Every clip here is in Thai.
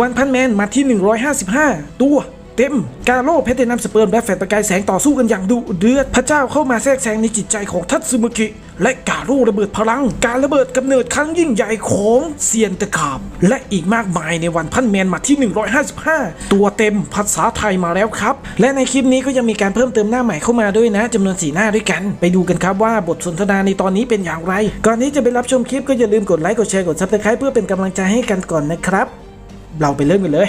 วันพันแมนมาที่ 155 ตัวเต็ม กาโร่เพชรนัมสเปิร์มและแฟนประกายแสงต่อสู้กันอย่างดุเดือด พระเจ้าเข้ามาแทรกแซงในจิตใจของทัตสึมุกิ และกาโร่ระเบิดพลัง การระเบิดกำเนิดครั้งยิ่งใหญ่ของเซียนตะขาบ และอีกมากมายในวันพันแมนมาที่ 155 ตัวเต็มภาษาไทยมาแล้วครับ และในคลิปนี้ก็ยังมีการเพิ่มเติมหน้าใหม่เข้ามาด้วยนะจำนวนสีหน้าด้วยกัน ไปดูกันครับว่าบทสนทนาในตอนนี้เป็นอย่างไร ก่อนที่จะไปรับชมคลิปก็อย่าลืมกดไลค์กดแชร์กดซับสไครป์เพื่อเป็นกำลังใจให้กันก่อนนะครับ เราไปเริ่มกันเลย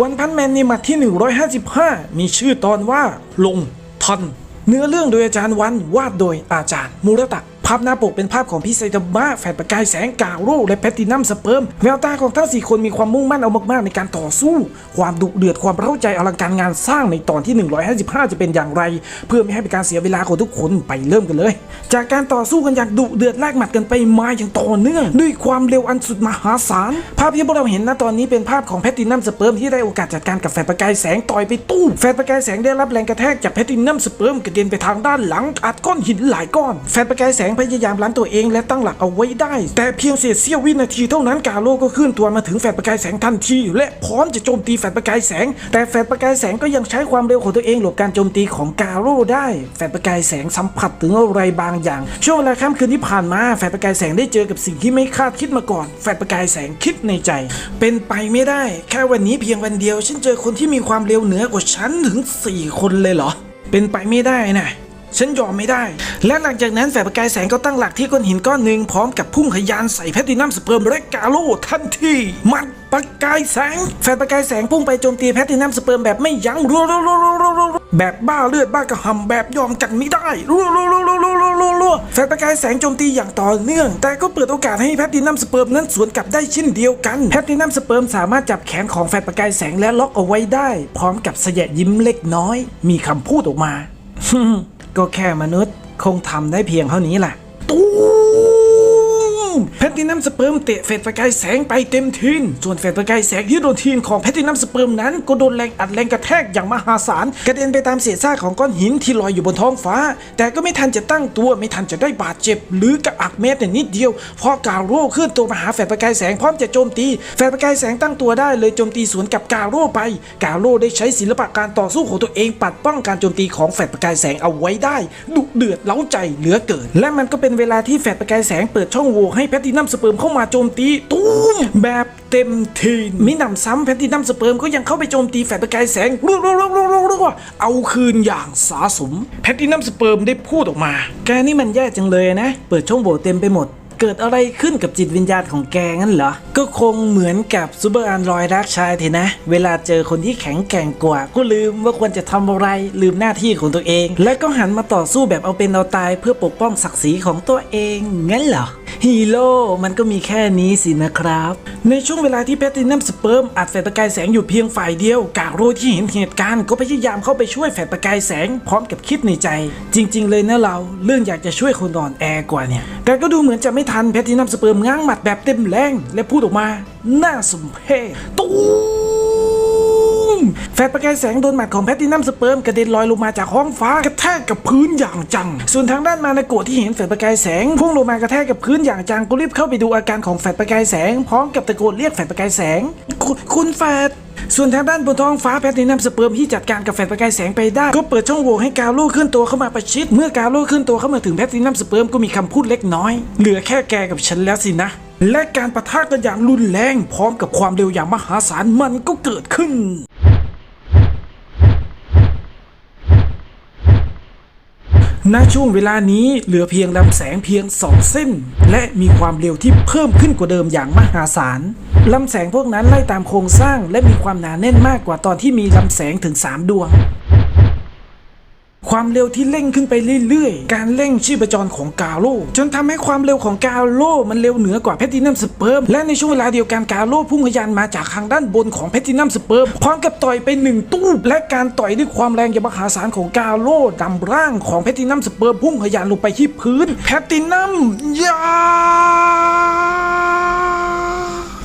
วันพันแมนในหมัดที่ 155 มีชื่อตอนว่าลงทัน เนื้อเรื่องโดยอาจารย์วันวาดโดยอาจารย์มูระตะ ภาพหน้าปกเป็นภาพของพี่ไซตามะแฝดประกายแสงกาวโรและแพตตินัมสเปิร์มแววตาของทั้งสี่คนมีความมุ่งมั่นเอามากๆ ในการต่อสู้ ความดุเดือดความเร้าใจอลังการงานสร้างในตอนที่ 155 จะเป็นอย่างไร เพื่อไม่ให้เป็นการเสียเวลาของทุกคนไปเริ่มกันเลย จากการต่อสู้กันอย่างดุเดือดแลกหมัดกันไปมาอย่างต่อเนื่อง ด้วยความเร็วอันสุดมหาศาลภาพที่พวกเราเห็นณตอนนี้เป็นภาพของแพตตินัมสเปิร์มที่ได้โอกาสจัดการกับแฟนประกายแสงต่อยไปตู้แฟนประกายแสงได้รับแรงกระแทกจากแพตตินัมสเปิร์มกระเด็นไปทางด้านหลังอัดก้อนหินหลายก้อนแฟนประกายแสงพยายามล้างตัวเองและตั้งหลักเอาไว้ได้ แต่เพียงเศษเสี้ยววินาทีเท่านั้นกาโลก็ขึ้นตัวมาถึงแฟนประกายแสงทันที และพร้อมจะโจมตีแฟนประกายแสง แต่แฟนประกายแสงก็ยังใช้ความเร็วของตัวเองหลบการโจมตีของกาโลได้แฟนประกายแสงสัมผัสถึงอะไรบางอย่าง ช่วงเวลาค่ำคืนที่ผ่านมาแฟนประกายแสงได้เจอกับสิ่งที่ไม่คาดคิดมาก่อน แฟนประกายแสงคิดในใจ เป็นไปไม่ได้ แค่วันนี้เพียงวันเดียว ฉันเจอคนที่มีความเร็วเหนือกว่าฉันถึง 4 คนเลยเหรอ เป็นไปไม่ได้นะ ฉันยอมไม่ได้ และหลังจากนั้นแฝดประกายแสงก็ตั้งหลักที่ก้อนหินก้อนหนึ่งพร้อมกับพุ่งขยานใส่แพตตินัมสเปิร์มและกาโลทันทีมัดประกายแสงแฝดประกายแสงพุ่งไปโจมตีแพตตินัมสเปิร์มแบบไม่ยั้งรัวรัวรัวรัวรัวแบบบ้าเลือดบ้ากระหำแบบยอมกันไม่ได้รัวรัวรัวรัวรัวรัวรัวรัวแฝดประกายแสงโจมตีอย่างต่อเนื่อง แต่ก็เปิดโอกาสให้แพตตินัมสเปิร์มนั้นสวนกลับได้เช่นเดียวกันแพตตินัมสเปิร์มสามารถจับแขนของแฝดประกายแสงและล็อกเอาไว้ได้ พร้อมกับเสยะยิ้มเล็กน้อย มีคำพูดออกมา ก็แค่มนุษย์คงทำได้เพียงเท่านี้แหละ ตู แพตตินัมสเปิร์มเตะเฟดประกายแสงไปเต็มทีนส่วนเฟดประกายแสงที่โดนทีนของแพตตินัมสเปิร์มนั้น ก็โดนแรงอัดแรงกระแทกอย่างมหาศาลกระเด็นไปตามเศษซากของก้อนหินที่ลอยอยู่บนท้องฟ้า แต่ก็ไม่ทันจะตั้งตัวไม่ทันจะได้บาดเจ็บ หรือกระอักแม้แต่นิดเดียวเพราะกาโร่เคลื่อนตัวมาหาแฟดประกายแสงพร้อมจะโจมตี แฟดประกายแสงตั้งตัวได้เลยโจมตีสวนกับกาโร่ไป กาโร่ได้ใช้ศิลปะการต่อสู้ของตัวเองปัดป้องการโจมตีของแฟดประกายแสงเอาไว้ได้ดุเดือดเล้าใจเหลือเกิน และมันก็เป็นเวลาที่แฟดประกายแสงเปิดช่องโหว่ให้แพตตินัมสเปิร์มเข้ามาโจมตีตุ้มแบบเต็มทีมิหนำซ้ำแพตตินัมสเปิร์มก็ยังเข้าไปโจมตีแฟดประกายแสงรัวๆๆๆๆเอาคืนอย่างสาสมแพตตินัมสเปิร์มได้พูดออกมา แกนี่มันแย่จังเลยนะ เปิดช่องโหว่เต็มไปหมดเกิดอะไรขึ้นกับจิตวิญญาณของแกงั้นเหรอ ก็คงเหมือนกับซูเปอร์อันรอยรักชายเถอะนะ เวลาเจอคนที่แข็งแกร่งกว่า ก็ลืมว่าควรจะทำอะไร ลืมหน้าที่ของตัวเอง และก็หันมาต่อสู้แบบเอาเป็นเอาตายเพื่อปกป้องศักดิ์ศรีของตัวเองงั้นเหรอ ฮีโร่มันก็มีแค่นี้สินะครับ ในช่วงเวลาที่แพตตินัมสเปิร์มอัดแฟดประกายแสงอยู่เพียงฝ่ายเดียว กากโรที่เห็นเหตุการณ์ก็พยายามเข้าไปช่วยแฟดประกายแสงพร้อมกับคิดในใจ จริง ๆ เลยนะเราเรื่องอยากจะช่วยคนอ่อนแอร์กว่าเนี่ยแต่ก็ดูเหมือนจะไม่ทันแพตตินัมสเปิร์มง้างหมัดแบบเต็มแรง และพูดออกมา น่าสมเพชตู มแฟดประกายแสงโดนหมัดของแพตตินัมสเปิร์มกระเด็นลอยลงมาจากห้องฟ้ากระแทกกับพื้นอย่างจัง ส่วนทางด้านมานาโกะที่เห็นแฟดประกายแสงพุ่งลงมากระแทกกับพื้นอย่างจังก็รีบเข้าไปดูอาการของแฟดประกายแสง พร้อมกับตะโกนเรียกแฟดประกายแสง คุณคุณแฟดส่วนทางด้านบนท้องฟ้าแพทตินัมสเปิร์มที่จัดการกับแฟดประกายแสงไปได้ ก็เปิดช่องโหว่ให้กาโลขึ้นตัวเข้ามาประชิด เมื่อกาโลขึ้นตัวเข้ามาถึงแพทตินัมสเปิร์มก็มีคำพูดเล็กน้อย เหลือแค่แกกับฉันแล้วสินะ และการประทะกันอย่างรุนแรงพร้อมกับความเร็วอย่างมหาศาลมันก็เกิดขึ้น ณ ช่วงเวลานี้เหลือเพียงลำแสงเพียงสองเส้น และมีความเร็วที่เพิ่มขึ้นกว่าเดิมอย่างมหาศาลลำแสงพวกนั้นไล่ตามโครงสร้างและมีความหนาแน่นมากกว่าตอนที่มีลำแสงถึง 3 ดวง ความเร็วที่เร่งขึ้นไปเรื่อยๆ การเร่งชีพจรของกาโลจนทำให้ความเร็วของกาโลมันเร็วเหนือกว่าแพตตินัมสเปิร์มและในช่วงเวลาเดียวกันกาโลพุ่งทะยานมาจากทางด้านบนของแพตตินัมสเปิร์มพร้อมกับต่อยไปหนึ่งตู้และการต่อยด้วยความแรงอย่างมหาศาลของกาโลดำร่างของแพตตินัมสเปิร์มพุ่งทะยานลงไปที่พื้นแพตตินัมยา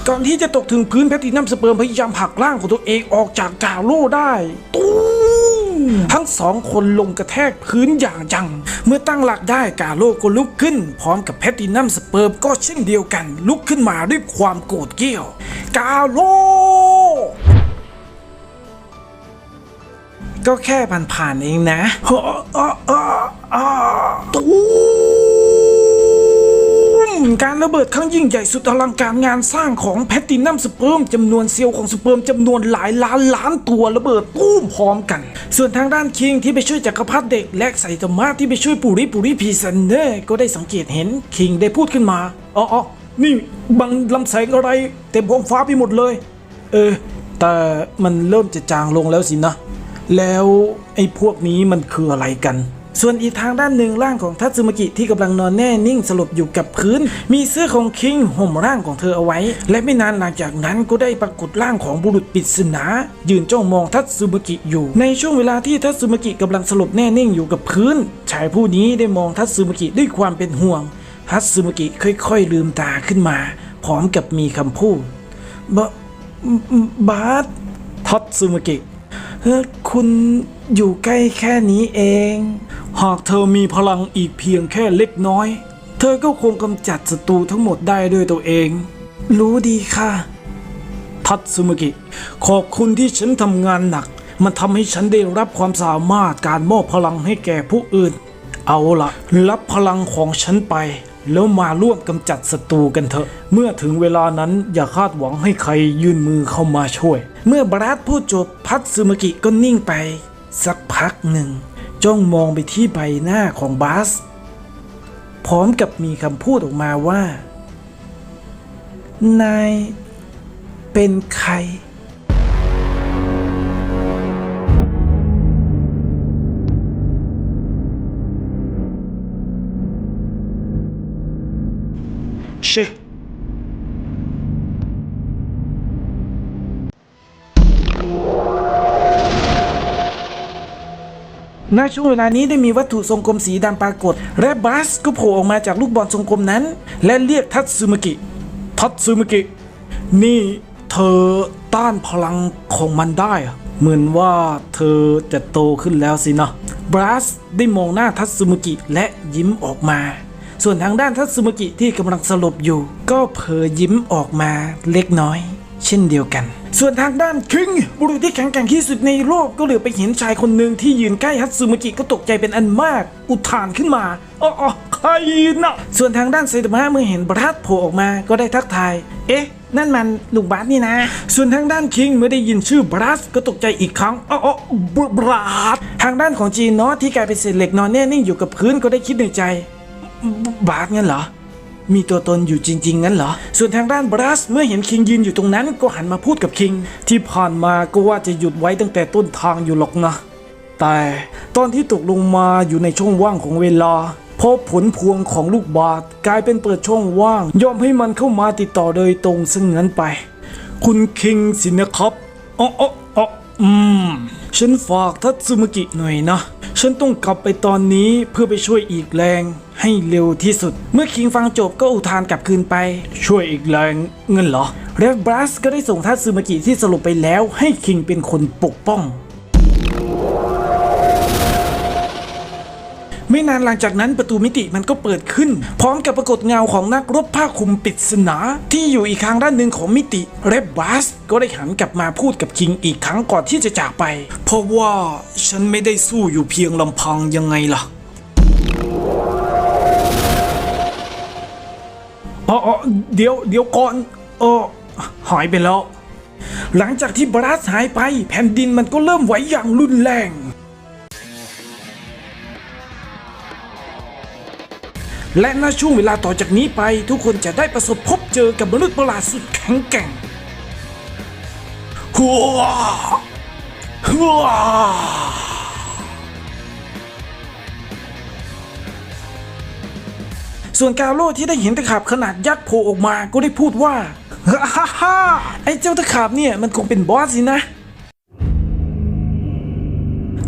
ก่อนที่จะตกถึงพื้นแพตตินัมสเปิร์มพยายามผลักร่างของตัวเองออกจากกาโลได้ตู้ ทั้งสองคนลงกระแทกพื้นอย่างจัง เมื่อตั้งหลักได้กาโลก็ลุกขึ้น พร้อมกับแพตตินัมสเปิร์มก็เช่นเดียวกัน ลุกขึ้นมาด้วยความโกรธเกี้ยว กาโลก็แค่ผ่านๆเองนะฮ่าอ่าอ่าอ่าตู การระเบิดครั้งยิ่งใหญ่สุดอลังการงานสร้างของแพตตินัมสเปิร์มจำนวนเซลล์ของสเปิร์มจำนวนหลายล้านล้านตัวระเบิดตู้มพร้อมกัน ส่วนทางด้านคิงที่ไปช่วยจักรพรรดิเด็กและไซตามะที่ไปช่วยปุริปุริพีซันเนอร์ก็ได้สังเกตเห็นคิงได้พูดขึ้นมาอ๋อออนี่บังลำแสงอะไรเต็มท้องฟ้าไปหมดเลย เออ แต่มันเริ่มจะจางลงแล้วสินะ แล้วไอ้พวกนี้มันคืออะไรกัน ส่วนอีกทางด้านหนึ่งร่างของทัตสึมากิที่กำลังนอนแน่นิ่งสลบอยู่กับพื้น มีเสื้อของคิงห่มร่างของเธอเอาไว้ และไม่นานหลังจากนั้นก็ได้ปรากฏร่างของบุรุษปริศนายืนจ้องมองทัตสึมากิอยู่ ในช่วงเวลาที่ทัตสึมากิกำลังสลบแน่นิ่งอยู่กับพื้น ชายผู้นี้ได้มองทัตสึมากิด้วยความเป็นห่วง ทัตสึมากิค่อยๆลืมตาขึ้นมา พร้อมกับมีคำพูดบะบาสทัตสึมากิเฮ้อคุณอยู่ใกล้แค่นี้เอง หากเธอมีพลังอีกเพียงแค่เล็กน้อย เธอก็คงกำจัดศัตรูทั้งหมดได้ด้วยตัวเอง รู้ดีค่ะ ทัตสึมกิ ขอบคุณที่ฉันทำงานหนัก มันทำให้ฉันได้รับความสามารถการมอบพลังให้แก่ผู้อื่น เอาละรับพลังของฉันไป แล้วมาร่วมกำจัดศัตรูกันเถอะ เมื่อถึงเวลานั้นอย่าคาดหวังให้ใครยื่นมือเข้ามาช่วย เมื่อบรัสพูดจบพัตสึมากิก็นิ่งไป สักพักหนึ่ง จ้องมองไปที่ใบหน้าของบาส พร้อมกับมีคำพูดออกมาว่า นายเป็นใคร ณช่วงเวลานี้ได้มีวัตถุทรงกลมสีดำปรากฏ และบัสก็โผล่ออกมาจากลูกบอลทรงกลมนั้น และเรียกทัตสึมกิ ทัตสึมกิ นี่เธอต้านพลังของมันได้เหมือนว่าเธอจะโตขึ้นแล้วสินะบรัสได้มองหน้าทัตสึมากิและยิ้มออกมา ส่วนทางด้านทัตสึมากิที่กำลังสลบอยู่ ก็เผยยิ้มออกมาเล็กน้อย เช่นเดียวกัน ส่วนทางด้านคิงบุรุษที่แข็งแกร่งที่สุดในโลกก็เหลือไปเห็นชายคนหนึ่งที่ยืนใกล้ฮัตสึมากิก็ตกใจเป็นอันมาก อุทานขึ้นมาอ๋อใครนะส่วนทางด้านไซตามะเมื่อเห็นบรัสโผล่ออกมาก็ได้ทักทาย เอ๊ะนั่นมันลูกบาสนี่นะ ส่วนทางด้านคิงเมื่อได้ยินชื่อบรัสก็ตกใจอีกครั้งอ๋ออ๋อบรัสทางด้านของจีนเนาะที่กลายเป็นเศษเหล็กนอนแน่นิ่งอยู่กับพื้นก็ได้คิดในใจ บาสงั้นเหรอ มีตัวตนอยู่จริง ๆ งั้นเหรอ ส่วนทางด้านบรัสเมื่อเห็นคิงยืนอยู่ตรงนั้นก็หันมาพูดกับคิง ที่ผ่านมาก็ว่าจะหยุดไว้ตั้งแต่ต้นทางอยู่หรอกนะ แต่ตอนที่ตกลงมาอยู่ในช่องว่างของเวลาพบผลพวงของลูกบาศก์กลายเป็นเปิดช่องว่าง ยอมให้มันเข้ามาติดต่อโดยตรงซึ่งงั้นไป คุณคิงสินะครับอ๋ออ๋ออ๋ออืมฉันฝากทัตสึมกิหน่อยนะ ฉันต้องกลับไปตอนนี้เพื่อไปช่วยอีกแรง ให้เร็วที่สุด เมื่อคิงฟังจบก็อุทานกลับคืนไป ช่วยอีกแรงเงินเหรอเรฟบรัสก็ได้ส่งทัตสึมากิที่สลบไปแล้วให้คิงเป็นคนปกป้องไม่นานหลังจากนั้นประตูมิติมันก็เปิดขึ้น พร้อมกับปรากฏเงาของนักรบผ้าคลุมปริศนาที่อยู่อีกทางด้านหนึ่งของมิติเรบบัสก็ได้หันกลับมาพูดกับคิงอีกครั้งก่อนที่จะจากไป เพราะว่าฉันไม่ได้สู้อยู่เพียงลำพังยังไงล่ะ อ๋อเดี๋ยวเดี๋ยวก่อนเออหายไปแล้ว หลังจากที่บรัสหายไป แผ่นดินมันก็เริ่มไหวอย่างรุนแรง และณช่วงเวลาต่อจากนี้ไป ทุกคนจะได้ประสบพบเจอกับมนุษย์ประหลาดสุดแข็งแกร่งฮัวฮัว ส่วนกาโร่ที่ได้เห็นตะขาบขนาดยักษ์โผล่ออกมาก็ได้พูดว่าฮ่าฮ่าไอ้เจ้าตะขาบเนี่ยมันคงเป็นบอสสินะ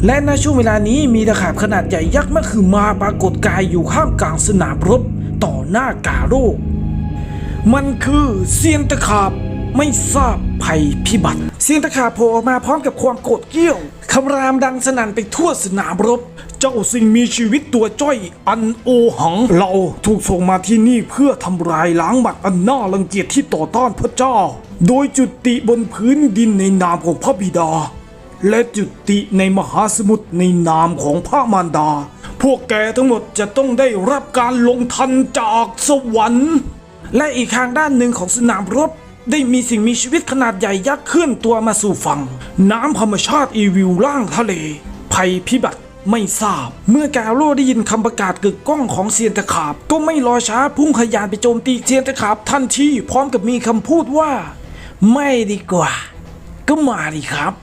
และณช่วงเวลานี้มีตะขาบขนาดใหญ่ยักษ์มะคือมาปรากฏกายอยู่ข้ามกลางสนามรบต่อหน้ากาโร่มันคือเซียนตะขาบไม่ทราบ ภัยพิบัติ เสียงตะขาโผล่ออกมาพร้อมกับความโกรธเกี้ยวคำรามดังสนั่นไปทั่วสนามรบ เจ้าสิ่งมีชีวิตตัวจ้อยอันโอหัง เราถูกส่งมาที่นี่เพื่อทำลายล้างหมัดอันน่ารังเกียจที่ต่อต้านพระเจ้า โดยจุติบนพื้นดินในนามของพระบิดา และจุติในมหาสมุทรในนามของพระมารดา พวกแกทั้งหมดจะต้องได้รับการลงทันจากสวรรค์ และอีกทางด้านหนึ่งของสนามรบ ได้มีสิ่งมีชีวิตขนาดใหญ่ยักษ์เคลื่อนตัวมาสู่ฝั่ง น้ำธรรมชาติอีวิวล่างทะเล ภัยพิบัติไม่ทราบ เมื่อกาโร่ได้ยินคำประกาศกึกก้องของเซียนตะขาบ ก็ไม่รอช้าพุ่งขยานไปโจมตีเซียนตะขาบทันทีพร้อมกับมีคำพูดว่า ไม่ดีกว่า ก็มาดิครับ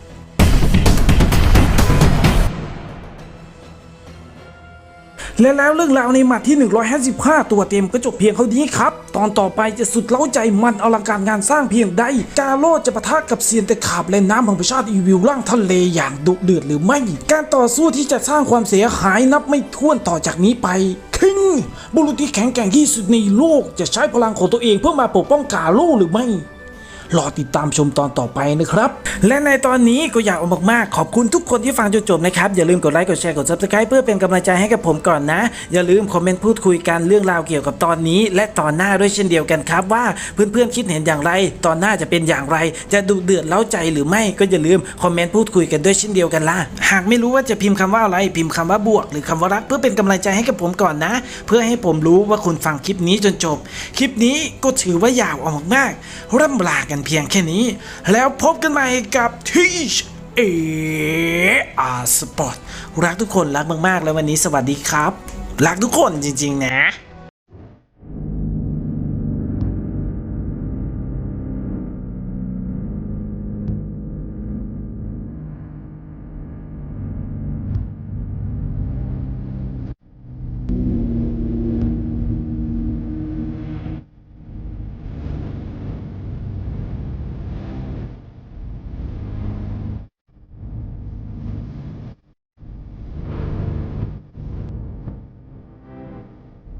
และแล้วเรื่องราวในหมัดที่ 155 ตัวเต็มก็จบเพียงเท่านี้ครับ ตอนต่อไปจะสุดเล้าใจมันอลังการงานสร้างเพียงใด กาโลจะปะทะกับเซียนตะขาบและน้ำของประชาติอีวิวล่างทะเลอย่างดุเดือดหรือไม่ การต่อสู้ที่จะสร้างความเสียหายนับไม่ถ้วนต่อจากนี้ไปคิงบุรุษที่แข็งแกร่งที่สุดในโลกจะใช้พลังของตัวเองเพื่อมาปกป้องกาโลหรือไม่ รอติดตามชมตอนต่อไปนะครับ และในตอนนี้ก็อยากเอามากๆ ขอบคุณทุกคนที่ฟังจนจบนะครับ อย่าลืมกดไลค์กดแชร์กด subscribe เพื่อเป็นกำลังใจให้กับผมก่อนนะ อย่าลืมคอมเมนต์พูดคุยกันเรื่องราวเกี่ยวกับตอนนี้ และตอนหน้าด้วยเช่นเดียวกันครับ ว่าเพื่อนๆคิดเห็นอย่างไร ตอนหน้าจะเป็นอย่างไร จะดุเดือดเล้าใจหรือไม่ก็อย่าลืมคอมเมนต์พูดคุยกันด้วยเช่นเดียวกันล่ะหากไม่รู้ว่าจะพิมพ์คำว่าอะไรพิมพ์คำว่าบวก หรือคำว่ารัก เพื่อเป็นกำลังใจให้กับผมก่อนนะ เพื่อให้ผมรู้ว่าคุณฟังคลิปนี้จนจบ คลิปนี้ก็ถือว่ายาวออกมากๆร่ำลากันเพียงแค่นี้ แล้วพบกันใหม่กับทีชเออาสปอร์ตรักทุกคนรักมากๆ แล้ววันนี้สวัสดีครับ รักทุกคนจริง ๆ นะ